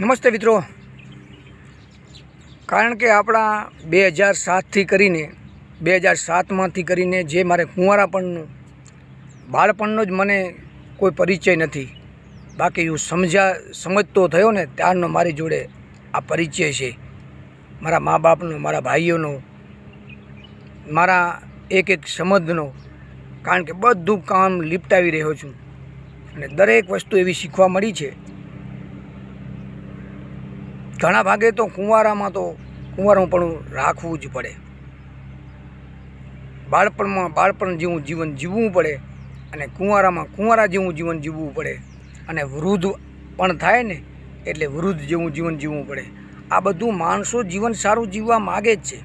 નમસ્તે મિત્રો. કારણ કે આપણા બે હજાર સાતથી કરીને, બે હજાર સાતમાંથી કરીને જે મારે કુંવારાપણનું બાળપણનો જ મને કોઈ પરિચય નથી. બાકી હું સમજા, સમજતો થયો ને ત્યારનો મારી જોડે આ પરિચય છે. મારા મા બાપનો, મારા ભાઈઓનો, મારા એક એક સમજનો કારણ કે બધું કામ લીપટાવી રહ્યો છું. અને દરેક વસ્તુ એવી શીખવા મળી છે. ઘણા ભાગે તો કુંવારામાં તો કુંવારું રાખવું જ પડે. બાળપણમાં બાળપણ જેવું જીવન જીવવું પડે અને કુંવારામાં કુંવારા જેવું જીવન જીવવું પડે અને વૃદ્ધ પણ થાય ને એટલે વૃદ્ધ જેવું જીવન જીવવું પડે. આ બધું માણસો જીવન સારું જીવવા માગે જ છે.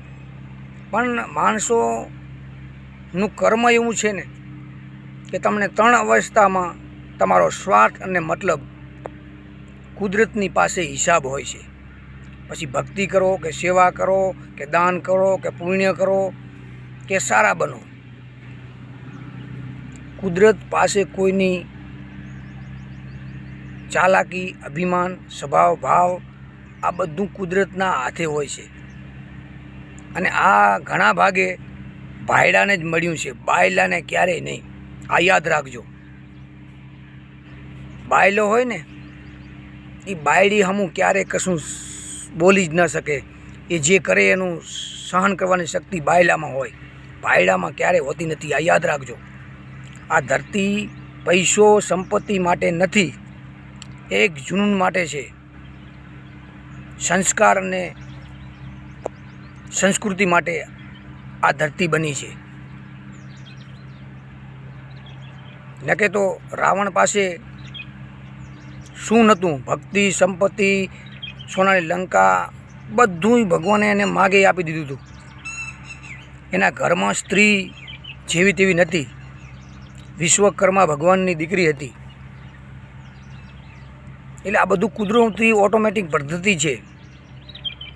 પણ માણસોનું કર્મ એવું છે ને કે તમને ત્રણ અવસ્થામાં તમારો સ્વાર્થ અને મતલબ કુદરતની પાસે હિસાબ હોય છે. પછી ભક્તિ કરો કે સેવા કરો કે દાન કરો કે પુણ્ય કરો કે સારા બનો. કુદરત પાસે કોઈની ચાલાકી, અભિમાન, સ્વભાવ, ભાવ આ બધું કુદરતના હાથે હોય છે. અને આ ઘણા ભાગે ભાયડાને જ મળ્યું છે. બાયલાને ક્યારેય નહીં. આ યાદ રાખજો. બાયલો હોય ને એ બાયડી હમું ક્યારેય કશું બોલી જ ન શકે. એ જે કરે એનું સહન કરવાની શક્તિ બાયલામાં હોય. બાયડામાં ક્યારેય હોતી નથી, આ યાદ રાખજો. આ ધરતી પૈસો સંપત્તિ માટે નથી, એક જૂનૂન માટે છે. સંસ્કાર અને સંસ્કૃતિ માટે આ ધરતી બની છે. નકે તો રાવણ પાસે શું નહોતું? ભક્તિ, સંપત્તિ સોનાની લંકા બધું ભગવાને એને માગે આપી દીધું હતું. એના ઘરમાં સ્ત્રી જેવી તેવી નથી વિશ્વકર્મા ભગવાનની દીકરી હતી. એટલે આ બધું કુદરતી ઓટોમેટિક પદ્ધતિ છે.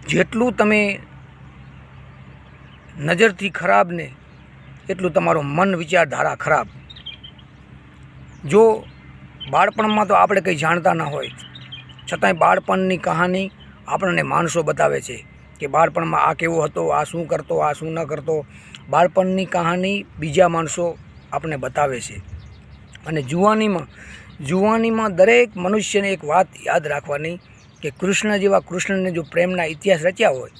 જેટલું તમે નજરથી ખરાબ ને એટલું તમારો મન વિચારધારા ખરાબ. જો બાળપણમાં તો આપણે કંઈ જાણતા ના હોય. છતાંય બાળપણની કહાની આપણને માણસો બતાવે છે કે બાળપણમાં આ કેવો હતો, આ શું કરતો, આ શું ન કરતો. બાળપણની કહાની બીજા માણસો આપણને બતાવે છે. અને જુવાનીમાં જુવાનીમાં દરેક મનુષ્યને એક વાત યાદ રાખવાની કે કૃષ્ણ જેવા કૃષ્ણને જો પ્રેમના ઇતિહાસ રચ્યા હોય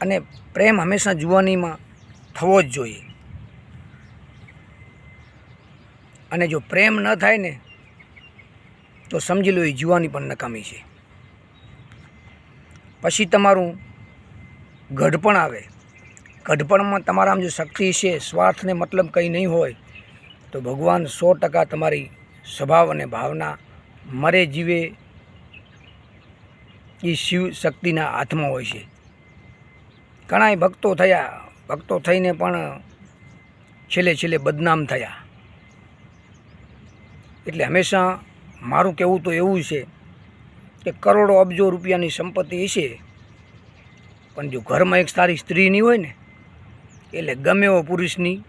અને પ્રેમ હંમેશા જુવાનીમાં થવો જ જોઈએ. અને જો પ્રેમ ન થાય ને તો સમજી લો એ જીવાની પણ નકામી છે. પછી તમારું ગઢપણ આવે. ગઢપણમાં તમારામાં જો શક્તિ છે, સ્વાર્થને મતલબ કંઈ નહીં હોય, તો ભગવાન સો ટકા તમારી સ્વભાવ અને ભાવના મરે જીવે એ શિવ શક્તિના હાથમાં હોય છે. ઘણાય ભક્તો થયા, ભક્તો થઈને પણ છેલ્લે છેલ્લે બદનામ થયા. એટલે હંમેશા મારું કહેવું તો એવું છે કે કરોડો અબજો રૂપિયાની સંપત્તિ છે પણ જો ઘરમાં એક સારી સ્ત્રી નહીં હોય ને, એટલે ગમે એવો પુરુષની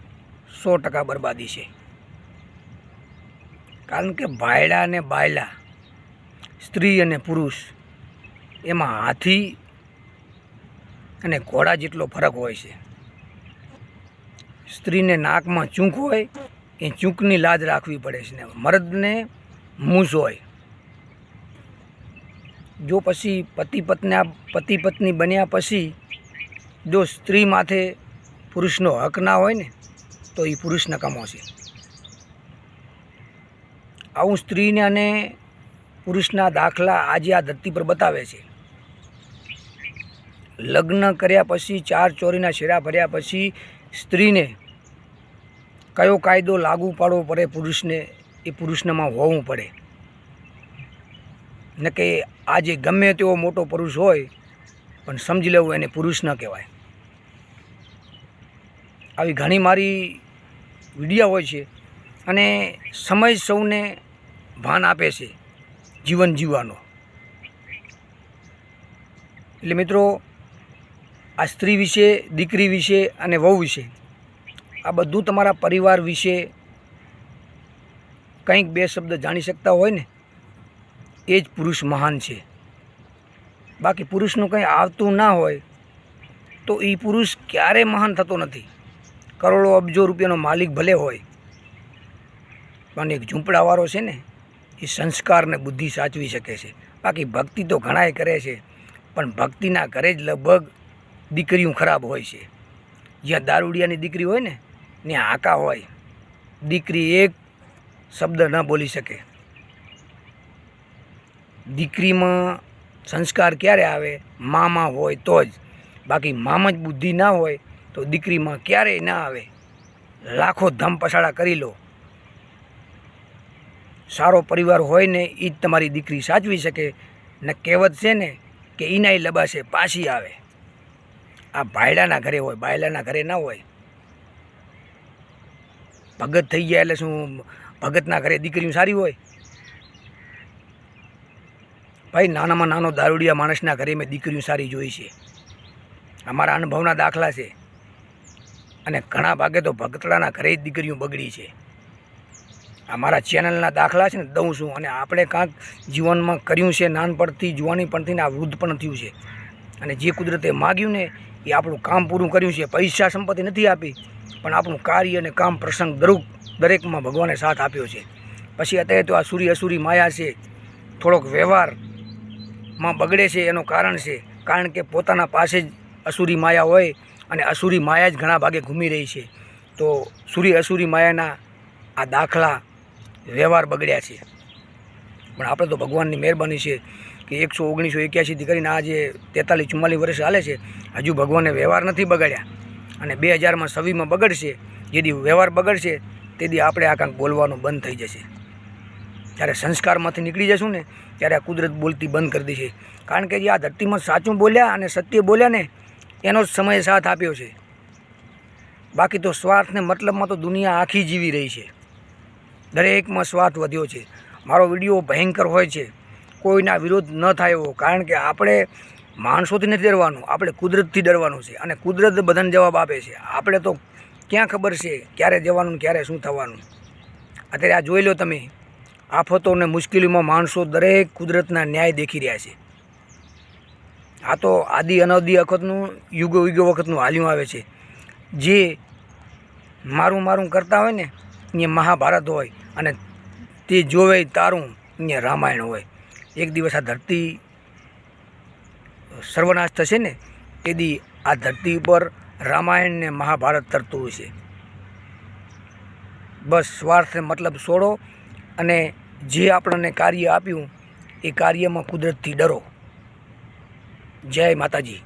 સો ટકા બરબાદી છે. કારણ કે ભાયડા અને બાયલા, સ્ત્રી અને પુરુષ, એમાં હાથી અને ઘોડા જેટલો ફરક હોય છે. સ્ત્રીને નાકમાં ચૂંક હોય, એ ચૂંકની લાજ રાખવી પડે છે ને. મર્દને મૂસ હોય. જો પછી પતિ પત્ની પતિ પત્ની બન્યા પછી જો સ્ત્રી માથે પુરુષનો હક ના હોય ને, તો એ પુરુષ નકામો છે. આવું સ્ત્રીને અને પુરુષના દાખલા આજે આ ધરતી પર બતાવે છે. લગ્ન કર્યા પછી, ચાર ચોરીના શેરા ભર્યા પછી સ્ત્રીને કયો કાયદો લાગુ પાડવો પડે પુરુષને? એ પુરુષનામાં હોવું પડે. ને કે આજે ગમે તેવો મોટો પુરુષ હોય, પણ સમજી લેવું એને પુરુષ ન કહેવાય. આવી ઘણી મારી વિડીયા હોય છે અને સમય સૌને ભાન આપે છે જીવન જીવવાનો. એટલે મિત્રો, આ સ્ત્રી વિશે, દીકરી વિશે અને વહુ વિશે, આ બધું તમારા પરિવાર વિશે કંઈક બે શબ્દ જાણી શકતા હોય ને, એ જ પુરુષ મહાન છે. બાકી પુરુષનું કંઈ આવતું ના હોય, તો એ પુરુષ ક્યારેય મહાન થતો નથી. કરોડો અબજો રૂપિયાનો માલિક ભલે હોય, પણ એક ઝૂંપડાવાળો છે ને, એ સંસ્કારને બુદ્ધિ સાચવી શકે છે. બાકી ભક્તિ તો ઘણાય કરે છે, પણ ભક્તિના ઘરે જ લગભગ દીકરીઓ ખરાબ હોય છે. જ્યાં દારૂડિયાની દીકરી હોય ને, ત્યાં હાકા હોય, દીકરી એક શબ્દ ન બોલી શકે. દીકરીમાં સંસ્કાર ક્યારે આવે? મામાં હોય તો જ. બાકી મામાં જ બુદ્ધિ ના હોય તો દીકરીમાં ક્યારેય ના આવે. લાખો ધમ પછાડા કરી લો. સારો પરિવાર હોય ને એ જ તમારી દીકરી સાચવી શકે. ને કહેવત છે ને કે ઈનાય લબાશે પાછી આવે. આ ભાયડાના ઘરે હોય, ભાયલાના ઘરે ના હોય. ભગત થઈ ગયા એટલે શું ભગતના ઘરે દીકરીઓ સારી હોય. ભાઈ, નાનામાં નાનો દારૂડિયા માણસના ઘરે મેં દીકરીઓ સારી જોઈ છે. અમારા અનુભવના દાખલા છે. અને ઘણા ભાગે તો ભગતડાના ઘરે જ દીકરીઓ બગડી છે. અમારા ચેનલના દાખલા છે ને, દઉં છું. અને આપણે કાંક જીવનમાં કર્યું છે, નાનપણથી, જુવાની પણથી ને આ વૃદ્ધ પણ થયું છે. અને જે કુદરતે માગ્યું ને, એ આપણું કામ પૂરું કર્યું છે. પૈસા સંપત્તિ નથી આપી, પણ આપણું કાર્ય અને કામ પ્રસંગ દરેક દરેકમાં ભગવાને સાથ આપ્યો છે. પછી અત્યારે તો આ સૂર્ય અસુરી માયા છે. થોડોક વ્યવહારમાં બગડે છે, એનું કારણ છે. કારણ કે પોતાના પાસે જ અસુરી માયા હોય અને અસુરી માયા જ ઘણા ભાગે ઘૂમી રહી છે. તો સૂર્ય અસુરી માયાના આ દાખલા વ્યવહાર બગડ્યા છે. પણ આપણે તો ભગવાનની મહેરબાની છે કે એકસો ઓગણીસો એક્યાસીથી કરીને આ જે તેતાલીસ ચુમ્માલીસ વર્ષ હાલે છે, હજુ ભગવાને વ્યવહાર નથી બગાડ્યા. અને બે હજારમાં સવીમાં બગડશે, જેથી વ્યવહાર બગડશે તેથી આપણે આ કાંક બોલવાનું બંધ થઈ જશે. જ્યારે સંસ્કારમાંથી નીકળી જશું ને, ત્યારે આ કુદરત બોલતી બંધ કરી દેશે. કારણ કે જે આ ધરતીમાં સાચું બોલ્યા અને સત્ય બોલ્યા ને, એનો જ સમય સાથ આપ્યો છે. બાકી તો સ્વાર્થને મતલબમાં તો દુનિયા આખી જીવી રહી છે. દરેકમાં સ્વાર્થ વધ્યો છે. મારો વીડિયો ભયંકર હોય છે. કોઈના વિરોધ ન થાય એવો, કારણ કે આપણે માણસોથી નથી ડરવાનું, આપણે કુદરતથી ડરવાનું છે. અને કુદરત બધાને જવાબ આપે છે. આપણે તો ક્યાં ખબર છે? ક્યારે જવાનું ક્યારે શું થવાનું? અત્યારે આ જોઈ લો તમે. આફતો અને મુશ્કેલીમાં માણસો દરેક કુદરતના ન્યાય દેખી રહ્યા છે. આ તો આદિ અનાદિ વખતનું યુગો યુગો વખતનું હાલ્યું આવે છે. જે મારું મારું કરતા હોય ને એ મહાભારત હોય અને તે જોવે તારું એ રામાયણ હોય. એક દિવસ આ ધરતી સર્વનાશ થશે ને તેથી આ ધરતી ઉપર રામાયણ ને મહાભારત તરતું હશે બસ સ્વાર્થ મતલબ છોડો અને જે આપણને કાર્ય આપ્યું, એ કાર્યમાં કુદરતથી ડરો. જય માતાજી.